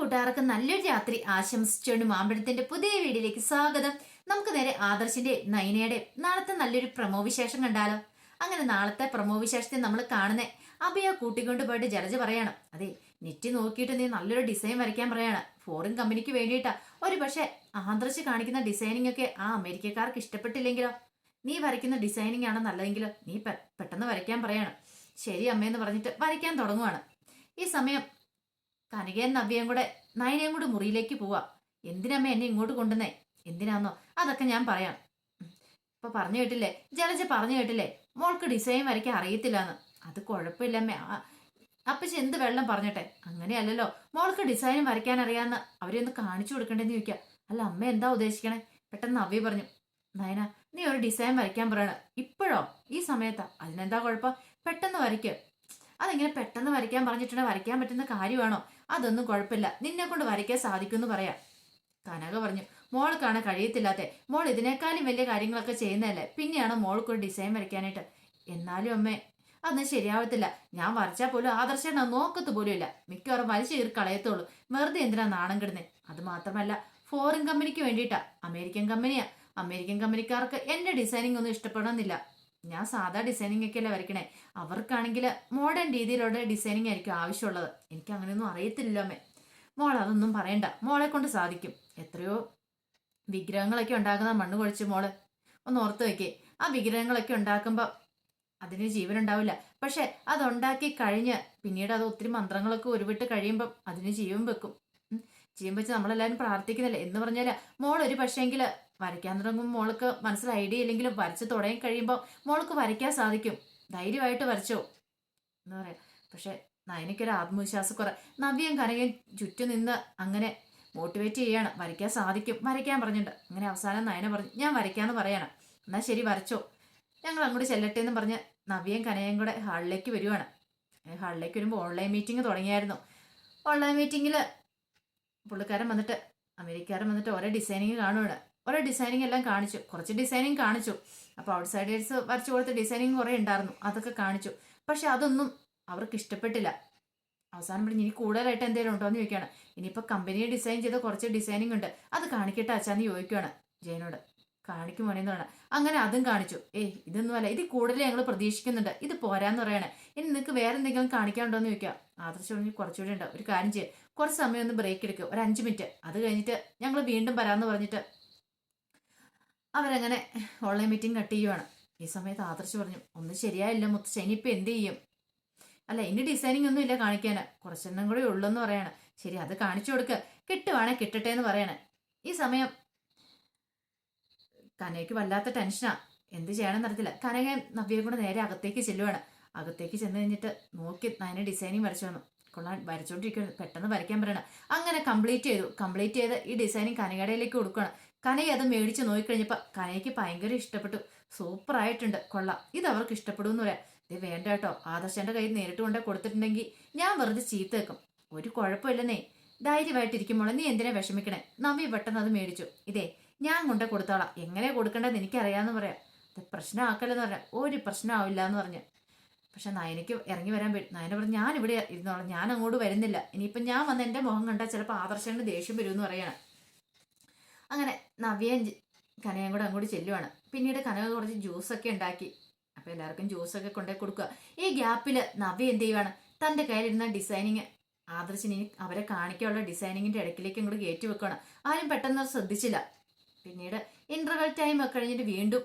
കൂട്ടുകാർക്ക് നല്ലൊരു രാത്രി ആശംസിച്ചുകൊണ്ട് മാമ്പഴത്തിന്റെ പുതിയ വീഡിയോയിലേക്ക് സ്വാഗതം. നമുക്ക് നേരെ ആദർശിന്റെ നയനയുടെ നാളത്തെ നല്ലൊരു പ്രമോ വിശേഷം കണ്ടാലോ? അങ്ങനെ നാളത്തെ പ്രമോ വിശേഷത്തെ നമ്മൾ കാണുന്നേ. അഭയ കൂട്ടിക്കൊണ്ട് പോയിട്ട് ജലജ പറയണം അതെ നെറ്റ് നോക്കിയിട്ട് നീ നല്ലൊരു ഡിസൈൻ വരയ്ക്കാൻ പറയാണ്. ഫോറിൻ കമ്പനിക്ക് വേണ്ടിയിട്ടാ. ഒരു പക്ഷേ ആദർശ് കാണിക്കുന്ന ഡിസൈനിങ് ഒക്കെ ആ അമേരിക്കക്കാർക്ക് ഇഷ്ടപ്പെട്ടില്ലെങ്കിലോ? നീ വരയ്ക്കുന്ന ഡിസൈനിങ് ആണ് നല്ലതെങ്കിലോ? നീ പെട്ടെന്ന് വരയ്ക്കാൻ പറയണം. ശരി അമ്മയെന്ന് പറഞ്ഞിട്ട് വരയ്ക്കാൻ തുടങ്ങുവാണ്. ഈ സമയം കനകയും നവ്യയും കൂടെ നയനയും കൂടെ മുറിയിലേക്ക് പോവാം. എന്തിനമ്മ എന്നെ ഇങ്ങോട്ട് കൊണ്ടുവന്നേ? എന്തിനാന്നോ? അതൊക്കെ ഞാൻ പറയാം. ഇപ്പൊ പറഞ്ഞു കേട്ടില്ലേ? ജലജ പറഞ്ഞു കേട്ടില്ലേ? മോൾക്ക് ഡിസൈൻ വരയ്ക്കാൻ അറിയത്തില്ലാന്ന്. അത് കുഴപ്പമില്ലമ്മേ. അപ്പച്ചി എന്ത് വെള്ളം പറഞ്ഞട്ടെ? അങ്ങനെയല്ലല്ലോ. മോൾക്ക് ഡിസൈൻ വരയ്ക്കാൻ അറിയാന്ന് അവരെയൊന്ന് കാണിച്ചു കൊടുക്കണ്ടെന്ന് ചോദിക്കുക അല്ല അമ്മ എന്താ ഉദ്ദേശിക്കണേ? പെട്ടെന്ന് നവ്യ പറഞ്ഞു. നയന നീ ഒരു ഡിസൈൻ വരയ്ക്കാൻ പറയണ. ഇപ്പോഴോ? ഈ സമയത്താ. അതിനെന്താ കുഴപ്പം? പെട്ടെന്ന് വരയ്ക്ക്. അതിങ്ങനെ പെട്ടെന്ന് വരയ്ക്കാൻ പറഞ്ഞിട്ടുണ്ടെങ്കിൽ വരയ്ക്കാൻ പറ്റുന്ന കാര്യമാണോ? അതൊന്നും കുഴപ്പമില്ല. നിന്നെ കൊണ്ട് വരയ്ക്കാൻ സാധിക്കുമെന്ന് പറയാം. കനക പറഞ്ഞു മോൾക്കാണ് കഴിയത്തില്ലാത്തെ. മോൾ ഇതിനേക്കാളും വലിയ കാര്യങ്ങളൊക്കെ ചെയ്യുന്നതല്ലേ? പിന്നെയാണ് മോൾക്കൊരു ഡിസൈൻ വരയ്ക്കാനായിട്ട്? എന്നാലും അമ്മേ അതൊന്നും ശരിയാവത്തില്ല. ഞാൻ വരച്ചാൽ പോലും ആദർശം നോക്കത്ത് പോലും ഇല്ല മിക്കവാറും വലിച്ചു കീറി കളയത്തുള്ളൂ വെറുതെ എന്തിനാ നാണം കിടുന്നേ? അത് മാത്രമല്ല ഫോറിൻ കമ്പനിക്ക് വേണ്ടിയിട്ടാ. അമേരിക്കൻ കമ്പനിയാ അമേരിക്കൻ കമ്പനിക്കാർക്ക് എന്റെ ഡിസൈനിങ് ഒന്നും ഇഷ്ടപ്പെടണമെന്നില്ല. ഞാൻ സാധാ ഡിസൈനിങ് ഒക്കെ അല്ലേ വരയ്ക്കണേ. അവർക്കാണെങ്കിൽ മോഡേൺ രീതിയിലുള്ള ഡിസൈനിങ് ആയിരിക്കും ആവശ്യമുള്ളത്. എനിക്ക് അങ്ങനെയൊന്നും അറിയത്തില്ലല്ലോ അമ്മേ. മോൾ അതൊന്നും പറയണ്ട. മോളെ കൊണ്ട് സാധിക്കും. എത്രയോ വിഗ്രഹങ്ങളൊക്കെ ഉണ്ടാക്കുന്ന മണ്ണ് കുഴച്ച് മോൾ. ഒന്ന് ഓർത്ത് വെക്കേ. ആ വിഗ്രഹങ്ങളൊക്കെ ഉണ്ടാക്കുമ്പോൾ അതിന് ജീവൻ ഉണ്ടാവില്ല. പക്ഷെ അതുണ്ടാക്കി കഴിഞ്ഞ് പിന്നീട് അത് ഒത്തിരി മന്ത്രങ്ങളൊക്കെ ഉരുവിട്ട് കഴിയുമ്പം അതിന് ജീവൻ വെക്കും. ജീവൻ വെച്ച് നമ്മളെല്ലാവരും പ്രാർത്ഥിക്കുന്നില്ല? എന്ന് പറഞ്ഞാൽ മോൾ ഒരു പക്ഷേങ്കിൽ വരയ്ക്കാൻ തുടങ്ങും. മോൾക്ക് മനസ്സിൽ ഐഡിയ ഇല്ലെങ്കിലും വരച്ച് തുടങ്ങി കഴിയുമ്പോൾ മോൾക്ക് വരയ്ക്കാൻ സാധിക്കും. ധൈര്യമായിട്ട് വരച്ചോ എന്ന് പറയാം. പക്ഷെ നയനയ്ക്കൊരു ആത്മവിശ്വാസക്കുറ നവ്യം കനകയും ചുറ്റും നിന്ന് അങ്ങനെ മോട്ടിവേറ്റ് ചെയ്യാണ്. വരയ്ക്കാൻ സാധിക്കും. വരയ്ക്കാൻ പറഞ്ഞിട്ടുണ്ട്. അങ്ങനെ അവസാനം നയന പറഞ്ഞു ഞാൻ വരയ്ക്കാന്ന് പറയണം. എന്നാൽ ശരി വരച്ചോ. ഞങ്ങൾ അങ്ങോട്ട് ചെല്ലട്ടെ എന്ന് പറഞ്ഞ് നവ്യയും കനയും കൂടെ ഹാളിലേക്ക് വരുവാണ്. ഹാളിലേക്ക് വരുമ്പോൾ ഓൺലൈൻ മീറ്റിംഗ് തുടങ്ങിയായിരുന്നു. ഓൺലൈൻ മീറ്റിങ്ങിൽ പുള്ളിക്കാരൻ വന്നിട്ട് അമേരിക്കാരൻ വന്നിട്ട് ഓരോ ഡിസൈനിങ് കാണുകയാണ് ഓരോ ഡിസൈനിങ് എല്ലാം കാണിച്ചു. കുറച്ച് ഡിസൈനിങ് കാണിച്ചു. അപ്പോൾ ഔട്ട് സൈഡേഴ്സ് വരച്ചു കൊടുത്ത ഡിസൈനിങ് കുറേ ഉണ്ടായിരുന്നു. അതൊക്കെ കാണിച്ചു. പക്ഷെ അതൊന്നും അവർക്ക് ഇഷ്ടപ്പെട്ടില്ല. അവസാനം പറഞ്ഞ് ഇനി കൂടുതലായിട്ട് എന്തെങ്കിലും ഉണ്ടോ? എന്ന് ചോദിക്കുകയാണ്. ഇനിയിപ്പോൾ കമ്പനിയെ ഡിസൈൻ ചെയ്ത കുറച്ച് ഡിസൈനിങ് ഉണ്ട്. അത് കാണിക്കട്ടെ അച്ഛാന്ന് ചോദിക്കുകയാണ് ജയനോട്. കാണിക്കും വേണമെന്ന് പറയണം അങ്ങനെ അതും കാണിച്ചു. ഏയ് ഇതൊന്നും അല്ല. ഇത് കൂടുതൽ ഞങ്ങൾ പ്രതീക്ഷിക്കുന്നുണ്ട്. ഇത് പോരാന്ന് പറയണേ. ഇനി നിങ്ങൾക്ക് വേറെ എന്തെങ്കിലും കാണിക്കാനുണ്ടോ? എന്ന് ചോദിക്കാം ആദർശം പറഞ്ഞ് കുറച്ചുകൂടി ഉണ്ട്. ഒരു കാര്യം ചെയ്യാം. കുറച്ച് സമയം ഒന്ന് ബ്രേക്ക് എടുക്കുക ഒരു അഞ്ച് മിനിറ്റ് അത് കഴിഞ്ഞിട്ട് ഞങ്ങൾ വീണ്ടും വരാമെന്ന് പറഞ്ഞിട്ട് അവരങ്ങനെ ഓൺലൈൻ മീറ്റിംഗ് കട്ട് ചെയ്യുവാണ്. ഈ സമയത്ത് ആദർശ് പറഞ്ഞു ഒന്ന് ശരിയായില്ല മുത്തശ്ശ ഇനിയിപ്പോൾ എന്ത് ചെയ്യും? അല്ല ഇനി ഡിസൈനിങ് ഒന്നും ഇല്ല കാണിക്കാൻ കുറച്ചെണ്ണം കൂടി ഉള്ളെന്ന് പറയാണ്. ശരി അത് കാണിച്ചു കൊടുക്കുക കിട്ടുവാണെ കിട്ടട്ടെ എന്ന് പറയണം. ഈ സമയം കനയ്ക്ക് വല്ലാത്ത ടെൻഷനാ എന്ത് ചെയ്യണമെന്ന് അറിയത്തില്ല. കനക നവ്യയും കൂടെ നേരെ അകത്തേക്ക് ചെല്ലുവാണ്. അകത്തേക്ക് ചെന്ന് കഴിഞ്ഞിട്ട് നോക്കി അതിനെ ഡിസൈനിങ് വരച്ചു വന്നു. കൊള്ളാൻ വരച്ചോണ്ടിരിക്കുന്നു പെട്ടെന്ന് വരയ്ക്കാൻ പറയണം. അങ്ങനെ കംപ്ലീറ്റ് ചെയ്തു. കംപ്ലീറ്റ് ചെയ്ത് ഈ ഡിസൈനിങ് കനകടയിലേക്ക് കൊടുക്കണം കനക അത് മേടിച്ച് നോക്കിക്കഴിഞ്ഞപ്പോൾ കനയ്ക്ക് ഭയങ്കര ഇഷ്ടപ്പെട്ടു. സൂപ്പർ ആയിട്ടുണ്ട്. കൊള്ളാം. ഇത് അവർക്ക് ഇഷ്ടപ്പെടും എന്ന് പറയാം. ഇത് വേണ്ട കേട്ടോ. ആദർശന്റെ കയ്യിൽ നേരിട്ട് കൊണ്ടേ കൊടുത്തിട്ടുണ്ടെങ്കിൽ ഞാൻ വെറുതെ ചീത്ത വെക്കും. ഒരു കുഴപ്പമില്ലെന്നേ. ധൈര്യമായിട്ടിരിക്കുമ്പോൾ നീ എന്തിനാ വിഷമിക്കണേ? നവി പെട്ടെന്ന് അത് മേടിച്ചു. ഇതേ ഞാൻ കൊണ്ടേ കൊടുത്തോളാം. എങ്ങനെ കൊടുക്കേണ്ടതെന്ന് എനിക്കറിയാമെന്ന് പറയാം. ഇത് പ്രശ്നമാക്കല്ലെന്ന് പറയാം. ഒരു പ്രശ്നമാവില്ല എന്ന് പറഞ്ഞു. പക്ഷെ നയനയ്ക്ക് ഇറങ്ങി വരാൻ പറ്റും നയന പറഞ്ഞു ഞാൻ ഇവിടെ ഇരുന്നോളാം. ഞാൻ അങ്ങോട്ട് വരുന്നില്ല. ഇനിയിപ്പം ഞാൻ വന്ന് എന്റെ മുഖം കണ്ടാൽ ചിലപ്പോൾ ആദർശന് ദേഷ്യം വരുമെന്ന് പറയണം. അങ്ങനെ നവ്യയും കനയും കൂടെ അങ്ങോട്ട് ചെല്ലുവാണ്. പിന്നീട് കനക കുറച്ച് ജ്യൂസൊക്കെ ഉണ്ടാക്കി. അപ്പോൾ എല്ലാവർക്കും ജ്യൂസൊക്കെ കൊണ്ടേ കൊടുക്കുക. ഈ ഗ്യാപ്പിൽ നവ്യ എന്ത് ചെയ്യുവാണ്? തന്റെ കയ്യിലിരുന്ന ഡിസൈനിങ് ആദർശിനി അവരെ കാണിക്കാനുള്ള ഡിസൈനിങ്ങിന്റെ ഇടയ്ക്കിലേക്ക് ഇങ്ങോട്ട് കയറ്റി വെക്കുകയാണ്. ആരും പെട്ടെന്ന് ശ്രദ്ധിച്ചില്ല. പിന്നീട് ഇന്റർവെൽ ടൈം ഒക്കെ കഴിഞ്ഞിട്ട് വീണ്ടും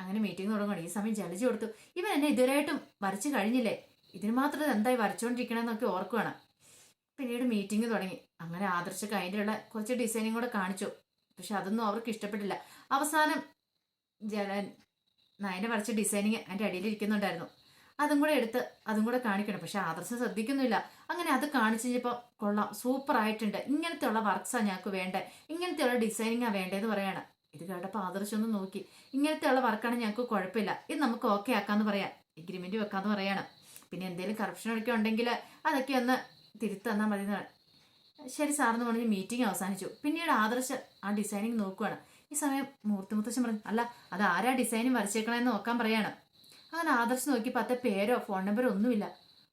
അങ്ങനെ മീറ്റിംഗ് തുടങ്ങുകയാണ് ഈ സമയം ജലജി കൊടുത്തു. ഇവൻ എന്നെ ഇതുവരെയായിട്ടും വരച്ചു കഴിഞ്ഞില്ലേ? ഇതിന് മാത്രം എന്തായി വരച്ചുകൊണ്ടിരിക്കണമെന്നൊക്കെ ഓർക്കുവാണ്. പിന്നീട് മീറ്റിംഗ് തുടങ്ങി. അങ്ങനെ ആദർശക്ക് അതിന്റെയുള്ള കുറച്ച് ഡിസൈനിങ് കൂടെ കാണിച്ചു. പക്ഷെ അതൊന്നും അവർക്ക് ഇഷ്ടപ്പെട്ടില്ല. അവസാനം ജല നയന വരച്ച ഡിസൈനിങ് അതിന്റെ അടിയിൽ ഇരിക്കുന്നുണ്ടായിരുന്നു. അതും കൂടെ എടുത്ത് അതും കൂടെ കാണിക്കണം. പക്ഷെ ആദർശം ശ്രദ്ധിക്കുന്നില്ല അങ്ങനെ അത് കാണിച്ചു കഴിഞ്ഞപ്പോൾ കൊള്ളാം സൂപ്പർ ആയിട്ടുണ്ട്. ഇങ്ങനത്തെ ഉള്ള വർക്ക്സാണ് ഞങ്ങൾക്ക് വേണ്ടത് ഇങ്ങനത്തെ ഉള്ള ഡിസൈനിങ്ങാണ് വേണ്ടതെന്ന് പറയാണ്. ഇത് കേട്ടപ്പോൾ ആദർശം ഒന്ന് നോക്കി. ഇങ്ങനത്തെ ഉള്ള വർക്കാണ് ഞങ്ങൾക്ക് കുഴപ്പമില്ല. ഇത് നമുക്ക് ഓക്കെ ആക്കാന്ന് പറയാം. എഗ്രിമെന്റ് വെക്കാമെന്ന് പറയാണ്. പിന്നെ എന്തെങ്കിലും കറപ്ഷൻ ഒക്കെ ഉണ്ടെങ്കിൽ അതൊക്കെ ഒന്ന് തിരുത്തന്നാൽ മതി ശരി സാറെന്ന് പറഞ്ഞ് മീറ്റിംഗ് അവസാനിച്ചു. പിന്നീട് ആദർശ് ആ ഡിസൈനിങ് നോക്കുകയാണ് ഈ സമയം മൂർത്തി മുത്തശ്ശൻ പറഞ്ഞു അല്ല അത് ആരാ ഡിസൈനിങ് വരച്ചേക്കണമെന്ന് നോക്കാൻ പറയാണ്. അങ്ങനെ ആദർശ് നോക്കി പത്ത പേരോ ഫോൺ നമ്പറോ ഒന്നുമില്ല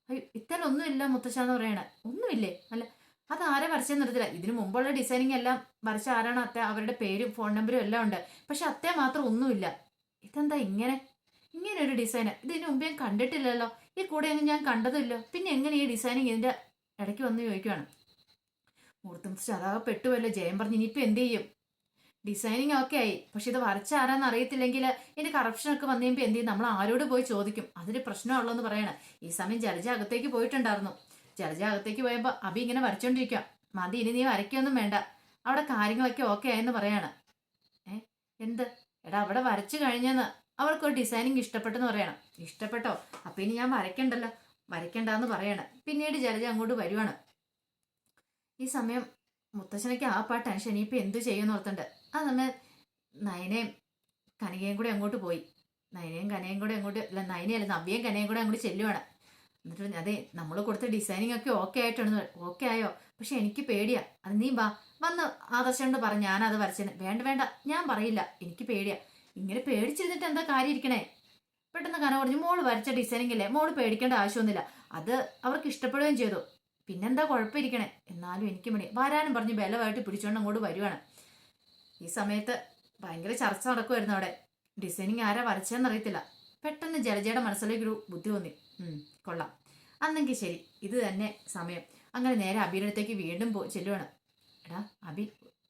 അയ്യോ ഇത്തരം ഒന്നുമില്ല മുത്തശ്ശ എന്ന് പറയണേ. ഒന്നുമില്ലേ അല്ല അത് ആരെ വരച്ചെന്ന് അറിയത്തില്ല. ഇതിനു മുമ്പുള്ള ഡിസൈനിങ് എല്ലാം വരച്ച ആരാണ് അത്ത? അവരുടെ പേരും ഫോൺ നമ്പറും എല്ലാം ഉണ്ട്. പക്ഷെ അത്തേ മാത്രം ഒന്നുമില്ല ഇതെന്താ ഇങ്ങനെ? ഇങ്ങനെ ഒരു ഡിസൈൻ ഇതിനു മുമ്പ് ഞാൻ കണ്ടിട്ടില്ലല്ലോ. ഈ കൂടെ ഒന്നും ഞാൻ കണ്ടതുമില്ല പിന്നെ എങ്ങനെ ഈ ഡിസൈനിങ് ഇതിന്റെ ഇടയ്ക്ക് വന്ന് ചോദിക്കുവാണ്? മുഹൂർത്തം അതാകെ പെട്ടുവല്ലോ ജയം പറഞ്ഞ് ഇനിയിപ്പോൾ എന്ത് ചെയ്യും? ഡിസൈനിങ് ഒക്കെ ആയി. പക്ഷെ ഇത് വരച്ച ആരാന്ന് അറിയത്തില്ലെങ്കിൽ ഇതിന്റെ കറപ്ഷൻ ഒക്കെ വന്നു കഴിയുമ്പോൾ എന്ത് ചെയ്യും? നമ്മൾ ആരോട് പോയി ചോദിക്കും. അതിന് പ്രശ്നമുള്ളൂ എന്ന് പറയണം. ഈ സമയം ജലജ അകത്തേക്ക് പോയിട്ടുണ്ടായിരുന്നു. ജലജ അകത്തേക്ക് പോയപ്പോൾ അബി ഇങ്ങനെ വരച്ചോണ്ടിരിക്കാം മതി ഇനി നീ വരയ്ക്കൊന്നും വേണ്ട. അവിടെ കാര്യങ്ങളൊക്കെ ഓക്കെ ആയെന്ന് പറയാണ്. ഏ? എന്ത്? എടാ അവിടെ വരച്ചു കഴിഞ്ഞെന്ന്. അവൾക്ക് ഒരു ഡിസൈനിങ് ഇഷ്ടപ്പെട്ടെന്ന് പറയണം. ഇഷ്ടപ്പെട്ടോ? അപ്പൊ ഇനി ഞാൻ വരയ്ക്കണ്ടല്ലോ? വരയ്ക്കണ്ടെന്ന് പറയണം. പിന്നീട് ജലജ അങ്ങോട്ട് വരുവാണ്. ഈ സമയം മുത്തശ്ശനയ്ക്ക് ആ പാ ടെൻഷൻ ഇനിയിപ്പോൾ എന്ത് ചെയ്യുമെന്ന് ഓർത്തുണ്ട് ആ സമയം നയനയും കനകയും കൂടെ അങ്ങോട്ട് പോയി. നയനയും കനയും കൂടെ അങ്ങോട്ട് അല്ല നയനയല്ല നവ്യയും കനയും കൂടെ അങ്ങോട്ട് ചെല്ലുവാണ്. എന്നിട്ട് പറഞ്ഞു, അതെ നമ്മൾ കൊടുത്ത ഡിസൈനിങ് ഒക്കെ ഓക്കെ ആയിട്ടാണ് ഓക്കെ ആയോ? പക്ഷെ എനിക്ക് പേടിയാ. അത് നീ വാ വന്ന് ആദർശനോട് പറ ഞാനത് വരച്ചത് വേണ്ട വേണ്ട ഞാൻ പറയില്ല. എനിക്ക് പേടിയാ. ഇങ്ങനെ പേടിച്ചിരുന്നിട്ട് എന്താ കാര്യം ഇരിക്കണേ? പെട്ടെന്ന് കന പറഞ്ഞു മോൾ വരച്ച ഡിസൈനിങ് അല്ലേ? മോൾ പേടിക്കേണ്ട ആവശ്യമൊന്നുമില്ല. അത് അവർക്ക് ഇഷ്ടപ്പെടുകയും ചെയ്തു. പിന്നെന്താ കുഴപ്പമിരിക്കണേ? എന്നാലും എനിക്ക് മണി വരാനും പറഞ്ഞ് ബലമായിട്ട് പിടിച്ചോണ്ട് അങ്ങോട്ട് വരുവാണ്. ഈ സമയത്ത് ഭയങ്കര ചർച്ച നടക്കുമായിരുന്നു അവിടെ. ഡിസൈനിങ് ആരാ വരച്ചതെന്നറിയത്തില്ല പെട്ടെന്ന് ജലജയുടെ മനസ്സിലേക്ക് ഒരു ബുദ്ധി തോന്നി കൊള്ളാം. അന്നെങ്കിൽ ശരി. ഇത് തന്നെ സമയം. അങ്ങനെ നേരെ അബിയുടെ അടുത്തേക്ക് വീണ്ടും പോ ചെല്ലുവാണ്. എടാ അബി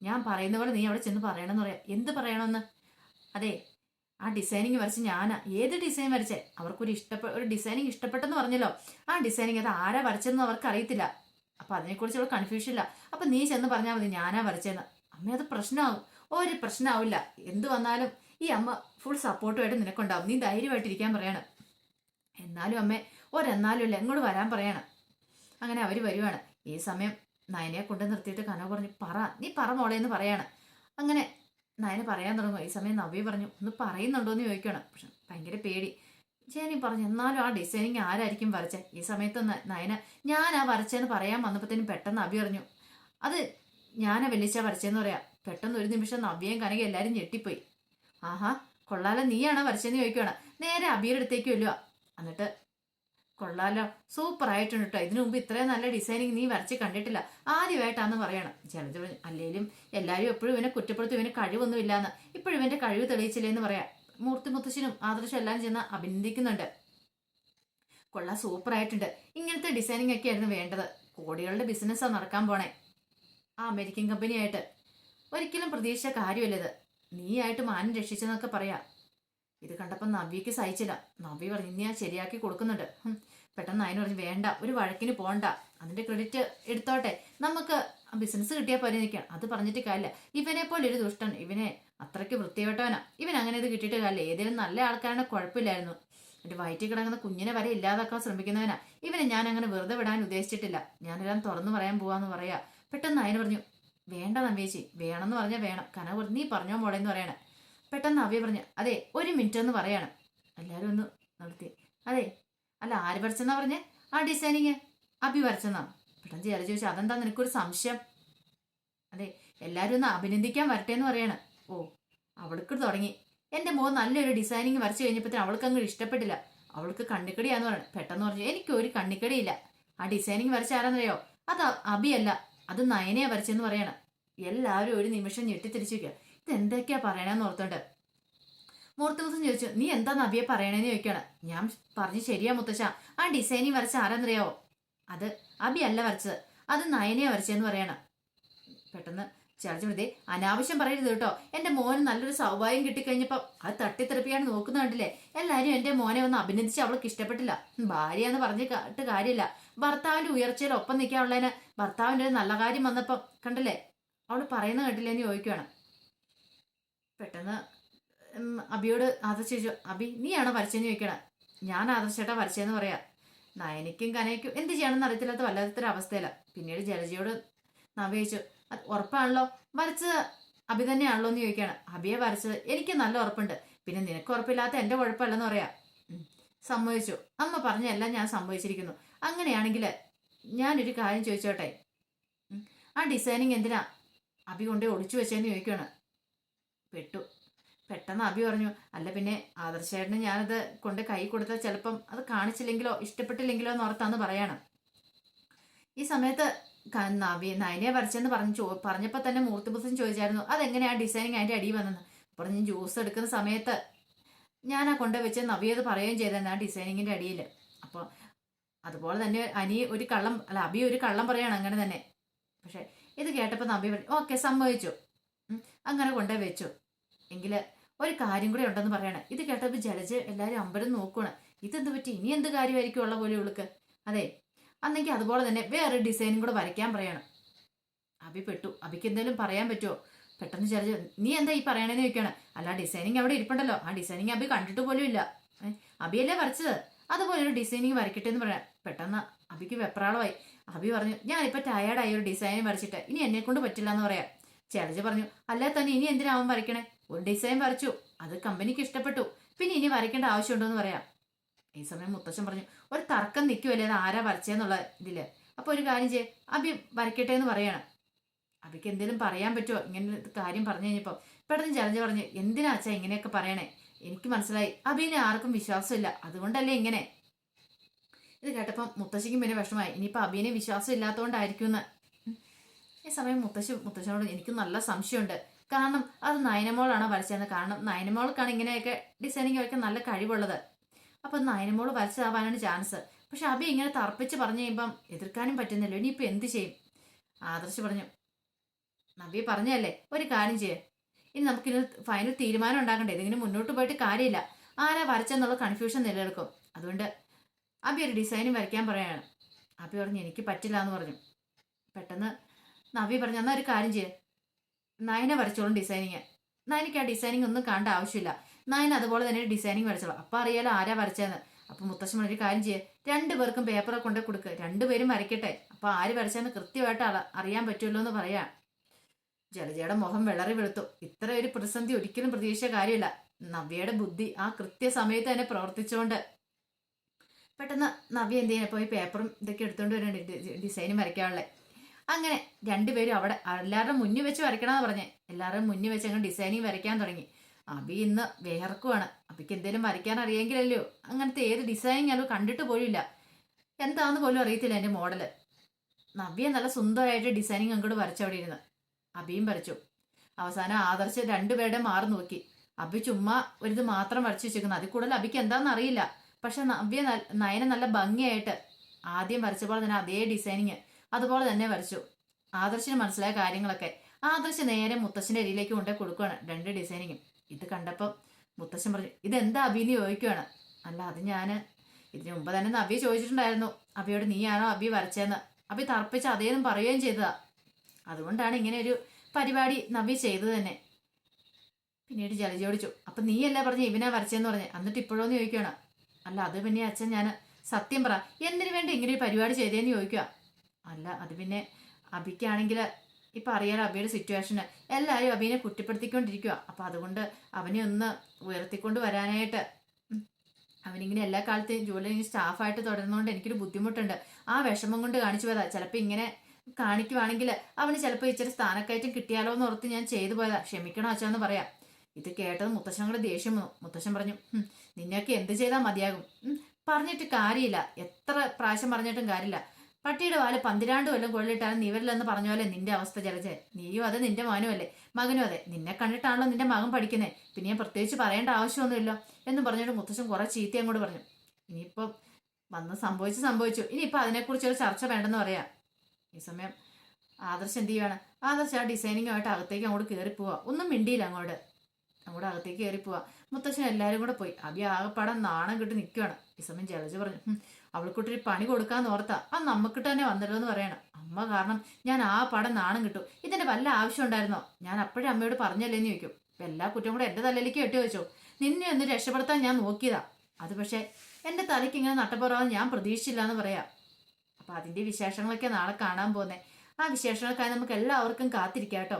ഞാൻ പറയുന്ന പോലെ നീ അവിടെ ചെന്ന് പറയണമെന്ന് പറയാം. എന്ത് പറയണമെന്ന്? അതെ ആ ഡിസൈനിങ് വരച്ച് ഞാനാ ഏത് ഡിസൈൻ വരച്ചേ? അവർക്കൊരു ഇഷ്ടപ്പെട്ട ഒരു ഡിസൈനിങ് ഇഷ്ടപ്പെട്ടെന്ന് പറഞ്ഞല്ലോ. ആ ഡിസൈനിങ് അത് ആരാ വരച്ചതെന്ന് അവർക്ക് അറിയത്തില്ല അപ്പൊ അതിനെക്കുറിച്ച് അവൾ കൺഫ്യൂഷൻ ഇല്ല. അപ്പൊ നീ ചെന്ന് പറഞ്ഞാൽ മതി ഞാനാ വരച്ചതെന്ന് അമ്മ അത് പ്രശ്നമാവും ഒരു പ്രശ്നമാവില്ല എന്ത് വന്നാലും ഈ അമ്മ ഫുൾ സപ്പോർട്ടുമായിട്ട് നിനക്കുണ്ടാവും. നീ ധൈര്യമായിട്ടിരിക്കാൻ പറയണം. എന്നാലും അമ്മേ ഒരെന്നാലും ഇല്ല. എങ്ങോട്ട് വരാൻ പറയണം. അങ്ങനെ അവർ വരുവാണ്. ഈ സമയം നയനയെ കൊണ്ട് നിർത്തിയിട്ട് കനവ് പറഞ്ഞു പറ നീ പറ മോളെ എന്ന് പറയാണ്. അങ്ങനെ നയന പറയാൻ തുടങ്ങും. ഈ സമയം നവ്യ പറഞ്ഞു ഒന്ന് പറയുന്നുണ്ടോ എന്ന് ചോദിക്കണം. പക്ഷെ ഭയങ്കര പേടി. ജേനി പറഞ്ഞു എന്നാലും ആ ഡിസൈനിങ് ആരായിരിക്കും വരച്ച? ഈ സമയത്ത് നയന ഞാൻ ആ വരച്ചതെന്ന് പറയാൻ വന്നപ്പോഴത്തേനും പെട്ടെന്ന് നവ്യ പറഞ്ഞു അത് ഞാനാ വെല്ലിച്ച വരച്ചതെന്ന് പറയാം. പെട്ടെന്ന് ഒരു നിമിഷം നവ്യയും കനക എല്ലാവരും ഞെട്ടിപ്പോയി. ആഹാ കൊള്ളാലോ നീയാണോ വരച്ചതെന്ന് ചോദിക്കുകയാണ് നേരെ അബിയുടെ അടുത്തേക്ക് വല്ലുക എന്നിട്ട് കൊള്ളാലോ. സൂപ്പർ ആയിട്ടുണ്ട് കേട്ടോ ഇതിനു മുമ്പ് ഇത്രയും നല്ല ഡിസൈനിങ് നീ വരച്ച് കണ്ടിട്ടില്ല. ആദ്യമായിട്ടാന്ന് പറയണം. ചിലത് അല്ലേലും എല്ലാവരും എപ്പോഴും ഇവനെ കുറ്റപ്പെടുത്തി ഇവന് കഴിവൊന്നും ഇല്ലാന്ന് ഇപ്പോഴും ഇവന്റെ കഴിവ് തെളിയിച്ചില്ലേ എന്ന് പറയാം. മൂർത്തി മുത്തശ്ശനും ആദർശം എല്ലാം ചെന്ന് അഭിനന്ദിക്കുന്നുണ്ട്. കൊള്ളാ സൂപ്പർ ആയിട്ടുണ്ട്. ഇങ്ങനത്തെ ഡിസൈനിങ് ഒക്കെ ആയിരുന്നു വേണ്ടത്. കോടികളുടെ ബിസിനസ്സാണ് നടക്കാൻ പോണേ. ആ അമേരിക്കൻ കമ്പനിയായിട്ട് ഒരിക്കലും പ്രതീക്ഷിച്ച കാര്യമല്ലത് ആയിട്ട് മാനം രക്ഷിച്ചെന്നൊക്കെ പറയാ. ഇത് കണ്ടപ്പോൾ നവ്യക്ക് സഹിച്ചില്ല. നവ്യ പറഞ്ഞു ഇനി ഞാൻ ശരിയാക്കി കൊടുക്കുന്നുണ്ട്. പെട്ടെന്ന് അതിന് പറഞ്ഞു വേണ്ട ഒരു വഴക്കിന് പോണ്ട. അതിന്റെ ക്രെഡിറ്റ് എടുത്തോട്ടെ. നമുക്ക് ബിസിനസ് കിട്ടിയാൽ പരിഹരിക്കാം അത് പറഞ്ഞിട്ട് കാര്യമില്ല ഇവനെ പോലെ ഒരു ദുഷ്ടൻ. ഇവനെ അത്രയ്ക്ക് വൃത്തികെട്ടവനാ. ഇവൻ അങ്ങനെ ഇത് കിട്ടിയിട്ട് കാര്യമില്ല ഏതെങ്കിലും നല്ല ആൾക്കാരുടെ കുഴപ്പമില്ലായിരുന്നു. എന്റെ വയറ്റിൽ കിടക്കുന്ന കുഞ്ഞിനെ വരെ ഇല്ലാതാക്കാൻ ശ്രമിക്കുന്നവനാ. ഇവനെ ഞാൻ അങ്ങനെ വെറുതെ വിടാൻ ഉദ്ദേശിച്ചിട്ടില്ല. ഞാനെല്ലാം തുറന്നു പറയാൻ പോവാന്ന് പറയാ. പെട്ടെന്ന് അതിന് പറഞ്ഞു വേണ്ട നവ്യേച്ചി. വേണമെന്ന് പറഞ്ഞാൽ വേണം. കനവ് നീ പറഞ്ഞോ മോളെ എന്ന് പറയണേ. പെട്ടെന്ന് അവ്യ പറഞ്ഞു അതെ ഒരു മിനിറ്റ് എന്ന് പറയാണ്. എല്ലാവരും ഒന്ന് നിർത്തി. അതെ അല്ല ആര് വരച്ചെന്നാ പറഞ്ഞേ? ആ ഡിസൈനിങ് അഭി വരച്ചെന്നാ? പെട്ടെന്ന് ചേർന്ന് ചോദിച്ചു അതെന്താ നിനക്കൊരു സംശയം? അതെ എല്ലാവരും ഒന്ന് അഭിനന്ദിക്കാൻ വരട്ടെ എന്ന് പറയാണ്. ഓ അവൾക്ക് തുടങ്ങി. എന്റെ മോൻ നല്ലൊരു ഡിസൈനിങ് വരച്ചു കഴിഞ്ഞപ്പോഴത്തേന് അവൾക്ക് അങ്ങ് ഇഷ്ടപ്പെട്ടില്ല. അവൾക്ക് കണ്ണിക്കടിയാന്ന് പറഞ്ഞു പെട്ടെന്ന് പറഞ്ഞു എനിക്ക് ഒരു കണ്ണിക്കടിയില്ല. ആ ഡിസൈനിങ് വരച്ച ആരാന്നറിയോ അത് അബിയല്ല. അത് നയനയാ വരച്ചെന്ന് പറയണം. എല്ലാവരും ഒരു നിമിഷം ഞെട്ടിത്തിരിച്ചിരിക്കുക ഇത് എന്തൊക്കെയാ പറയണെന്ന് ഓർത്തോണ്ട്. ദിവസം ചോദിച്ചു നീ എന്താ നബിയെ പറയണേന്ന് ചോദിക്കാണ്. ഞാൻ പറഞ്ഞു ശരിയാ മുത്തശ്ശ ആ ഡിസൈനി വരച്ച ആരാന്നറിയാവോ? അത് അബി അല്ല വരച്ചത് അത് നയനയാ വരച്ചതെന്ന് പറയണം. പെട്ടെന്ന് ചേർച്ചമൃതി അനാവശ്യം പറയരുത് കേട്ടോ എന്റെ മോന് നല്ലൊരു സൗഭാഗ്യം കിട്ടിക്കഴിഞ്ഞപ്പോ അത് തട്ടിത്തെറിപ്പിക്കാൻ നോക്കുന്ന കണ്ടില്ലേ എല്ലാരും എന്റെ മോനെ ഒന്ന് അഭിനന്ദിച്ച് അവൾക്ക് ഇഷ്ടപ്പെട്ടില്ല. ഭാര്യ എന്ന് പറഞ്ഞ് കേട്ട് കാര്യമില്ല. ഭർത്താവിന്റെ ഉയർച്ചയിൽ ഒപ്പം നിൽക്കാനുള്ളതിന് ഭർത്താവിന്റെ ഒരു നല്ല കാര്യം വന്നപ്പം കണ്ടില്ലേ അവൾ പറയുന്ന കേട്ടില്ലേ എന്ന് ചോദിക്കുകയാണ് പെട്ടെന്ന് അബിയോട് ആദർശ ചോദിച്ചു അബി നീയാണോ വരച്ചെന്ന് ചോദിക്കണം? ഞാൻ ആദർശേട്ടാ വരച്ചതെന്ന് പറയാ. നയനിക്കും കനയ്ക്കും എന്ത് ചെയ്യണമെന്ന് അറിയത്തില്ലാത്ത വല്ലാത്തൊരു അവസ്ഥയില്ല പിന്നീട് ജലജയോട് നവയിച്ചു "അത് ഉറപ്പാണല്ലോ? വരച്ചത് അബി തന്നെയാണല്ലോ എന്ന് ചോദിക്കുകയാണ്. അബിയെ വരച്ചത് എനിക്ക് നല്ല ഉറപ്പുണ്ട്. പിന്നെ നിനക്ക് ഉറപ്പില്ലാത്ത എന്റെ കുഴപ്പമല്ലെന്ന് പറയാ. സമ്മതിച്ചു. അമ്മ പറഞ്ഞെല്ലാം ഞാൻ സംഭവിച്ചിരിക്കുന്നു അങ്ങനെയാണെങ്കിൽ ഞാനൊരു കാര്യം ചോദിച്ചോട്ടെ? ആ ഡിസൈനിങ് എന്തിനാ? അബി കൊണ്ടേ ഒളിച്ചു വെച്ചേന്ന് ചോദിക്കുകയാണ്. പെട്ടു. പെട്ടെന്ന് അബി പറഞ്ഞു അല്ല പിന്നെ ആദർശേട്ടന് ഞാനത് കൊണ്ട് കൈ കൊടുത്താൽ ചിലപ്പം അത് കാണിച്ചില്ലെങ്കിലോ ഇഷ്ടപ്പെട്ടില്ലെങ്കിലോ എന്ന് ഓർത്താന്ന് പറയണം. ഈ സമയത്ത് നവി നയനെ വരച്ചെന്ന് പറഞ്ഞു ചോ പറഞ്ഞപ്പോൾ തന്നെ മൂർത്തിബുദ്ധൻ ചോദിച്ചായിരുന്നു അതെങ്ങനെയാണ് ഡിസൈനിങ് അതിന്റെ അടിയിൽ വന്നെന്ന്? പറഞ്ഞു ജ്യൂസ് എടുക്കുന്ന സമയത്ത് ഞാൻ ആ കൊണ്ട് വെച്ച് നവി അത് പറയുകയും ചെയ്തതെന്ന് ആ ഡിസൈനിങ്ങിന്റെ അടിയിൽ. അപ്പോൾ അതുപോലെ തന്നെ അനി ഒരു കള്ളം അല്ല അബി ഒരു കള്ളം പറയാണ് അങ്ങനെ തന്നെ. പക്ഷേ ഇത് കേട്ടപ്പോൾ നബി പറഞ്ഞു ഓക്കെ സമ്മതിച്ചു. അങ്ങനെ കൊണ്ടുപോയി വെച്ചു. എങ്കിൽ ഒരു കാര്യം കൂടെ ഉണ്ടെന്ന് പറയണം. ഇത് കേട്ടപ്പോൾ ജലജ് എല്ലാവരും അമ്പരം നോക്കുകയാണ് ഇതെന്ത് പറ്റി? ഇനി എന്ത് കാര്യമായിരിക്കും ഉള്ള പോലെ ഉള്ളക്ക്? അതെ അന്നെങ്കിൽ അതുപോലെ തന്നെ വേറെ ഡിസൈനും കൂടെ വരയ്ക്കാൻ പറയണം. അബി പെട്ടു. അബിക്ക് എന്തെങ്കിലും പറയാൻ പറ്റുമോ പെട്ടെന്ന് ജലജ് നീ എന്താ ഈ പറയണേന്ന് ചോദിക്കണം. അല്ല ഡിസൈനിങ് അവിടെ ഇരിപ്പുണ്ടല്ലോ. ആ ഡിസൈനിങ് അബി കണ്ടിട്ട് പോലും ഇല്ല. അബിയല്ലേ വരച്ചത്? അതുപോലെ ഒരു ഡിസൈനിങ് വരയ്ക്കട്ടെ എന്ന് പറയാം പെട്ടെന്ന് അബിക്ക് വെപ്രാളമായി. അബി പറഞ്ഞു ഞാനിപ്പോൾ ടയേർഡായി ഒരു ഡിസൈൻ വരച്ചിട്ട്. ഇനി എന്നെ കൊണ്ട് പറ്റില്ല എന്ന് പറയാം. ജലജ പറഞ്ഞു അല്ലാതെ തന്നെ ഇനി എന്തിനാവും വരയ്ക്കണേ? ഒരു ഡിസൈൻ വരച്ചു. അത് കമ്പനിക്ക് ഇഷ്ടപ്പെട്ടു. പിന്നെ ഇനി വരയ്ക്കേണ്ട ആവശ്യമുണ്ടോ എന്ന് പറയാം. ഈ സമയം മുത്തച്ഛൻ പറഞ്ഞു ഒരു തർക്കം നിൽക്കുമല്ലേ അത് ആരാ വരച്ചേന്നുള്ള ഇതിൽ? അപ്പൊ ഒരു കാര്യം ചെയ്യേ. അബി വരയ്ക്കട്ടെ എന്ന് പറയണം. അബിക്ക് എന്തെങ്കിലും പറയാൻ പറ്റുമോ ഇങ്ങനെ കാര്യം പറഞ്ഞു കഴിഞ്ഞപ്പോൾ പെട്ടെന്ന് ചലഞ്ച് പറഞ്ഞു എന്തിനാ അച്ഛാ ഇങ്ങനെയൊക്കെ പറയണേ? എനിക്ക് മനസ്സിലായി. അബിനെ ആർക്കും വിശ്വാസമില്ല. അതുകൊണ്ടല്ലേ ഇങ്ങനെ? ഇത് കേട്ടപ്പം മുത്തശ്ശിക്കും പിന്നെ വിഷമമായി. ഇനിയിപ്പോൾ അബിനെ വിശ്വാസം ഇല്ലാത്തതുകൊണ്ടായിരിക്കും എന്ന് ഈ സമയം മുത്തശ്ശി മുത്തശ്ശനോട് എനിക്ക് നല്ല സംശയമുണ്ട്. കാരണം അത് നയനമോളാണ് വരച്ചതെന്ന്. കാരണം നയനമോൾക്കാണ് ഇങ്ങനെയൊക്കെ ഡിസൈനിങ് ഒക്കെ നല്ല കഴിവുള്ളത്. അപ്പം നയനമോൾ വരച്ചതാവാനാണ് ചാൻസ്. പക്ഷെ അബി ഇങ്ങനെ തർപ്പിച്ച് പറഞ്ഞു കഴിയുമ്പം എതിർക്കാനും പറ്റുന്നില്ല. ഇനിയിപ്പോൾ എന്ത് ചെയ്യും? ആദർശ് പറഞ്ഞു നബി പറഞ്ഞല്ലേ ഒരു കാര്യം ചെയ്യേ. ഇനി നമുക്കിത് ഫൈനൽ തീരുമാനം ഉണ്ടാക്കണ്ടേ? ഇതിങ്ങനെ മുന്നോട്ട് പോയിട്ട് കാര്യമില്ല. ആരാ വരച്ചെന്നുള്ള കൺഫ്യൂഷൻ നിലനിൽക്കും. അതുകൊണ്ട് അബി ഒരു ഡിസൈനും വരയ്ക്കാൻ പറയാണ് അബി പറഞ്ഞു എനിക്ക് പറ്റില്ല എന്ന് പറഞ്ഞു. പെട്ടെന്ന് നവി പറഞ്ഞു എന്നാൽ ഒരു കാര്യം ചെയ്യേ. നയനെ വരച്ചോളും ഡിസൈനിങ് നയനക്ക് ആ ഡിസൈനിങ് ഒന്നും കാണേണ്ട ആവശ്യമില്ല. നയൻ അതുപോലെ തന്നെ ഡിസൈനിങ് വരച്ചോളൂ. അപ്പം അറിയാലോ ആരാ വരച്ചതെന്ന് അപ്പം മുത്തശ്ശൻ ഒരു കാര്യം ചെയ്യേ. രണ്ടുപേർക്കും പേപ്പറെ കൊണ്ട് കൊടുക്കുക രണ്ടുപേരും വരയ്ക്കട്ടെ. അപ്പം ആര് വരച്ചതെന്ന് കൃത്യമായിട്ട് അറിയാൻ പറ്റുമല്ലോ എന്ന് പറയാം. ജലജയുടെ മുഖം വിളറി വെളുത്തു. ഇത്ര ഒരു പ്രതിസന്ധി ഒരിക്കലും പ്രതീക്ഷിച്ച കാര്യമില്ല. നവ്യയുടെ ബുദ്ധി ആ കൃത്യസമയത്ത് തന്നെ പ്രവർത്തിച്ചുകൊണ്ട് പെട്ടെന്ന് നവ്യ എന്ത് ചെയ്യാൻ പോയി പേപ്പറും ഇതൊക്കെ എടുത്തുകൊണ്ട് വരുന്നുണ്ട് ഡിസൈനും വരയ്ക്കാനുള്ളത് അങ്ങനെ രണ്ടുപേരും അവിടെ എല്ലാവരുടെ മുന്നിൽ വെച്ച് വരയ്ക്കണമെന്ന് പറഞ്ഞേ. എല്ലാവരുടെയും മുന്നിൽ വെച്ച് അങ്ങ് ഡിസൈനിങ് വരയ്ക്കാൻ തുടങ്ങി. അബി ഇന്ന് വേർക്കുവാണ് അബിക്ക് എന്തെങ്കിലും വരയ്ക്കാൻ അറിയെങ്കിലല്ലോ അങ്ങനത്തെ ഏത് ഡിസൈനിങ് അല്ലോ കണ്ടിട്ട് പോലും ഇല്ല എന്താന്ന് പോലും അറിയത്തില്ല എന്റെ മോഡൽ. നവ്യ നല്ല സുന്ദരമായിട്ട് ഡിസൈനിങ് അങ്ങോട്ട് വരച്ചവിടെ ഇരുന്ന് അഭിയും വരച്ചു. അവസാനം ആദർശ് രണ്ടുപേരുടെ മാറി നോക്കി. അബി ചുമ്മാ ഒരിത് മാത്രം വരച്ചു വെച്ചേക്കുന്നു. അതിൽ കൂടുതൽ അഭിക്ക് എന്താണെന്ന് അറിയില്ല. പക്ഷെ നവ്യ നയന നല്ല ഭംഗിയായിട്ട് ആദ്യം വരച്ചപ്പോൾ തന്നെ അതേ ഡിസൈനിങ് അതുപോലെ തന്നെ വരച്ചു. ആദർശിന് മനസ്സിലായ കാര്യങ്ങളൊക്കെ. ആദർശ് നേരെ മുത്തശ്ശന്റെ അരിയിലേക്ക് കൊണ്ടേ കൊടുക്കുകയാണ് രണ്ട് ഡിസൈനിങ്ങും ഇത് കണ്ടപ്പോൾ മുത്തശ്ശൻ പറഞ്ഞു ഇതെന്താ അബിന്ന് ചോദിക്കുകയാണ് അല്ല അത് ഞാൻ ഇതിനു മുമ്പ് തന്നെ അബി ചോദിച്ചിട്ടുണ്ടായിരുന്നു. അബിയോട് നീയാണോ അബി വരച്ചതെന്ന്. അബി തർപ്പിച്ച് അതേന്നും പറയുകയും ചെയ്തതാ. അതുകൊണ്ടാണ് ഇങ്ങനെ ഒരു പരിപാടി നബി ചെയ്തത് തന്നെ. പിന്നീട് ജലജ ഓടിച്ചു അപ്പൊ നീയല്ല പറഞ്ഞ ഇവനാ വരച്ചെന്ന് പറഞ്ഞു? എന്നിട്ട് ഇപ്പോഴോന്ന് ചോദിക്കുകയാണ് അല്ല അത് പിന്നെ അച്ഛൻ ഞാൻ സത്യം പറ. എന്തിനു വേണ്ടി ഇങ്ങനെ ഒരു പരിപാടി ചെയ്തേന്ന് ചോദിക്കുക അല്ല അത് പിന്നെ അബിക്കാണെങ്കിൽ ഇപ്പം അറിയാലോ അബിയുടെ സിറ്റുവേഷന് എല്ലാവരും അബീനെ കുറ്റപ്പെടുത്തിക്കൊണ്ടിരിക്കുക അപ്പം അതുകൊണ്ട് അവനെ ഒന്ന് ഉയർത്തിക്കൊണ്ട് വരാനായിട്ട് അവനിങ്ങനെ എല്ലാ കാലത്തെയും ജോലി സ്റ്റാഫായിട്ട് തുടരുന്നതുകൊണ്ട് എനിക്കൊരു ബുദ്ധിമുട്ടുണ്ട്. ആ വിഷമം കൊണ്ട് കാണിച്ചു പോയതാ. ചിലപ്പോൾ ഇങ്ങനെ കാണിക്കുവാണെങ്കിൽ അവന് ചിലപ്പോൾ ഇച്ചിരി സ്ഥാനക്കയറ്റം കിട്ടിയാലോ എന്ന് ഓർത്ത് ഞാൻ ചെയ്തു പോയതാ. ക്ഷമിക്കണോ അച്ഛാന്ന് പറയാം. ഇത് കേട്ടത് മുത്തശ്ശങ്ങളുടെ ദേഷ്യം വന്നു. മുത്തശ്ശൻ പറഞ്ഞു നിന്നൊക്കെ എന്ത് ചെയ്താൽ മതിയാകും. പറഞ്ഞിട്ട് കാര്യമില്ല. എത്ര പ്രാവശ്യം പറഞ്ഞിട്ടും കാര്യമില്ല. പട്ടിയുടെ വാൽ പന്തിരാണ്ട് കൊല്ലം കൊള്ളിട്ടാലും നിവരില്ലെന്ന് പറഞ്ഞ പോലെ നിന്റെ അവസ്ഥ ജലജെ. നീയും അതെ നിന്റെ മോനും അല്ലേ മകനും അതെ. നിന്നെ കണ്ടിട്ടാണല്ലോ നിന്റെ മകൻ പഠിക്കുന്നത് പിന്നെ ഞാൻ പ്രത്യേകിച്ച് പറയേണ്ട ആവശ്യമൊന്നുമില്ലോ എന്ന് പറഞ്ഞിട്ട് മുത്തശ്ശൻ കുറെ ചീത്ത അങ്ങോട്ട് പറഞ്ഞു. ഇനിയിപ്പം വന്ന് സംഭവിച്ചു സംഭവിച്ചു. ഇനിയിപ്പോൾ അതിനെക്കുറിച്ചൊരു ചർച്ച വേണ്ടെന്ന് പറയാം. ഈ സമയം ആദർശ് എന്ത് ചെയ്യുവാണ്? ആദർശ് ആ ഡിസൈനിങ്ങുമായിട്ട് അകത്തേക്ക് അങ്ങോട്ട് കയറി പോവാ. ഒന്നും മിണ്ടിയില്ല അങ്ങോട്ട്. അങ്ങോട്ട് അകത്തേക്ക് കയറി പോവാ. മുത്തശ്ശൻ എല്ലാവരും കൂടെ പോയി. അബി ആകെപ്പാടെ നാണം കിട്ടി നിൽക്കുകയാണ് ഈ സമയം ജലജ പറഞ്ഞു "ഹും, അവൾക്കൊട്ടൊരു പണി കൊടുക്കാന്ന് ഓർത്താ. ആ നമുക്കിട്ട് തന്നെ വന്നല്ലോ എന്ന് പറയണം. അമ്മ കാരണം ഞാൻ ആ പടം നാണം കിട്ടും. ഇതിന്റെ വല്ല ആവശ്യം ഉണ്ടായിരുന്നോ? ഞാൻ അപ്പോഴേ അമ്മയോട് പറഞ്ഞല്ലേന്ന് ചോദിക്കും. ഇപ്പൊ എല്ലാ കുറ്റം കൂടെ എന്റെ തലയിലേക്ക് കെട്ടി വെച്ചു? നിന്നെ ഒന്ന് രക്ഷപ്പെടുത്താൻ ഞാൻ നോക്കിയതാ. അത് പക്ഷേ എന്റെ തലയ്ക്ക് ഇങ്ങനെ നട്ടപ്പുറമാണെന്ന് ഞാൻ പ്രതീക്ഷിച്ചില്ല എന്ന് പറയാ. അപ്പൊ അതിന്റെ വിശേഷങ്ങളൊക്കെ നാളെ കാണാൻ പോകുന്നേ ആ വിശേഷങ്ങൾക്കായി നമുക്ക് എല്ലാവർക്കും കാത്തിരിക്കാം കേട്ടോ